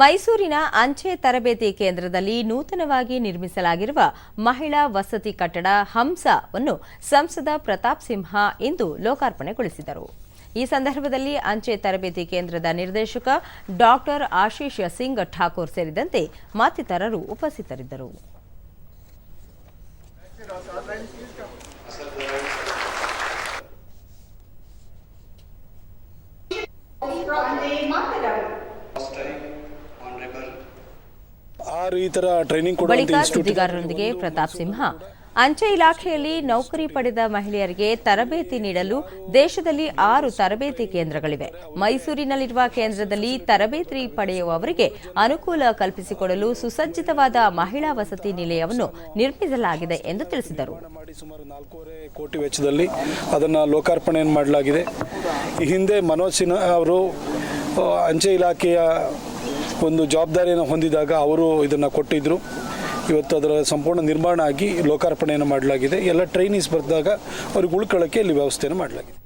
ಮೈಸೂರಿನ ಅಂಚೆ ತರಬೇತಿ ಕೇಂದ್ರದಲ್ಲಿ ನೂತನವಾಗಿ ನಿರ್ಮಿಸಲಾಗಿರುವ ಮಹಿಳಾ ವಸತಿ ಕಟ್ಟಡ ಹಂಸವನ್ನು ಸಂಸದ ಪ್ರತಾಪ್ ಸಿಂಹ ಇಂದು ಲೋಕಾರ್ಪಣೆಗೊಳಿಸಿದರು. ಈ ಸಂದರ್ಭದಲ್ಲಿ ಅಂಚೆ ತರಬೇತಿ ಕೇಂದ್ರದ ನಿರ್ದೇಶಕ ಡಾಕ್ಟರ್ ಆಶೀಶ್ ಸಿಂಗ್ ಠಾಕೂರ್ ಸೇರಿದಂತೆ ಮತ್ತಿತರರು ಉಪಸ್ಥಿತರಿದ್ದರು. ಈ ತರ ಟ್ರೈನಿಂಗ್ ಬಳಿಕ ಸುದ್ದಿಗಾರರೊಂದಿಗೆ ಪ್ರತಾಪ್ ಸಿಂಹ. ಅಂಚೆ ಇಲಾಖೆಯಲ್ಲಿ ನೌಕರಿ ಪಡೆದ ಮಹಿಳೆಯರಿಗೆ ತರಬೇತಿ ನೀಡಲು ದೇಶದಲ್ಲಿ ಆರು ತರಬೇತಿ ಕೇಂದ್ರಗಳಿವೆ. ಮೈಸೂರಿನಲ್ಲಿರುವ ಕೇಂದ್ರದಲ್ಲಿ ತರಬೇತಿ ಪಡೆಯುವವರಿಗೆ ಅನುಕೂಲ ಕಲ್ಪಿಸಿಕೊಡಲು ಸುಸಜ್ಜಿತವಾದ ಮಹಿಳಾ ವಸತಿ ನಿಲಯವನ್ನು ನಿರ್ಮಿಸಲಾಗಿದೆ ಎಂದು ತಿಳಿಸಿದರು. ಸುಮಾರು ನಾಲ್ಕೂವರೆ ಕೋಟಿ ವೆಚ್ಚದಲ್ಲಿ ಅದನ್ನು ಲೋಕಾರ್ಪಣೆ ಮಾಡಲಾಗಿದೆ. ಈ ಹಿಂದೆ ಮನೋಜ್ ಸಿನ್ಹಾ ಅವರು ಅಂಚೆ ಇಲಾಖೆಯ ಒಂದು ಜವಾಬ್ದಾರಿಯನ್ನು ಹೊಂದಿದಾಗ ಅವರು ಇದನ್ನು ಕೊಟ್ಟಿದ್ದರು ಇವತ್ತು ಅದರ ಸಂಪೂರ್ಣ ನಿರ್ಮಾಣ ಆಗಿ ಲೋಕಾರ್ಪಣೆಯನ್ನು ಮಾಡಲಾಗಿದೆ. ಎಲ್ಲ ಟ್ರೈನೀಸ್ ಬರೆದಾಗ ಅವ್ರಿಗೆ ಉಳ್ಕೊಳ್ಳೋಕ್ಕೆ ಇಲ್ಲಿ ವ್ಯವಸ್ಥೆಯನ್ನು ಮಾಡಲಾಗಿದೆ.